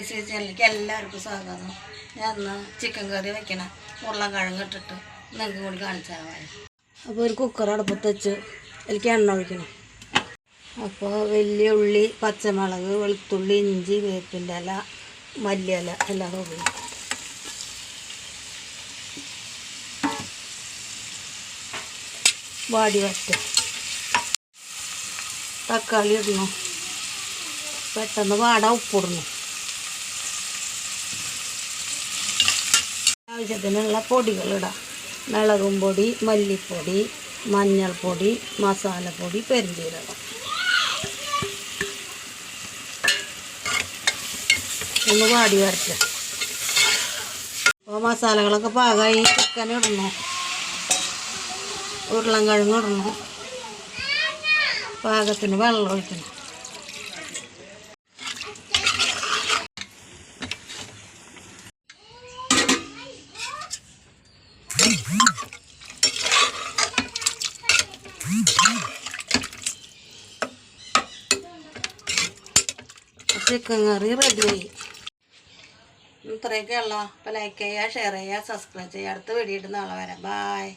Easy ചാനലിലേക്ക് എല്ലാവർക്കും സ്വാഗതം. ഞാൻ ഇന്ന് ചിക്കൻ കറി വെക്കണം. ഉരുളക്കിഴങ്ങ് ഇട്ടിട്ട് നിങ്ങൾക്ക് കൂടി കാണിച്ചാൽ മതി. അപ്പോൾ ഒരു കുക്കർ അടുപ്പത്ത് വെച്ച് എനിക്ക് എണ്ണ ഒഴിക്കണം. അപ്പോൾ വലിയ ഉള്ളി പച്ചമുളക് വെളുത്തുള്ളി ഇഞ്ചി വേപ്പിന്റെ ഇല മല്ലിയില എല്ലാം ഉപയോഗിക്കും വാടി വറ്റ തക്കാളി ഇടണം. പെട്ടെന്ന് വാട ഉപ്പിടണം ആവശ്യത്തിനുള്ള പൊടികളിടാം മുളകും പൊടി മല്ലിപ്പൊടി മഞ്ഞൾപ്പൊടി മസാലപ്പൊടി പെരുംജീരകം. ഒന്ന് വാടി വരട്ടെ. അപ്പോൾ മസാലകളൊക്കെ പാകമായി ചിക്കൻ ഇടണം? ഉരുളൻകിഴങ്ങ് ഇടണം? പാകത്തിന് വെള്ളം ഒഴിക്കണം. ചിക്കൻ കറി റെഡിയായി ഇത്രയൊക്കെയുള്ള അപ്പോൾ ലൈക്ക് ചെയ്യുക ഷെയർ ചെയ്യുക സബ്സ്ക്രൈബ് ചെയ്യുക. അടുത്ത വീഡിയോ ഇട്ട് നാളെ വരാം. ബായ്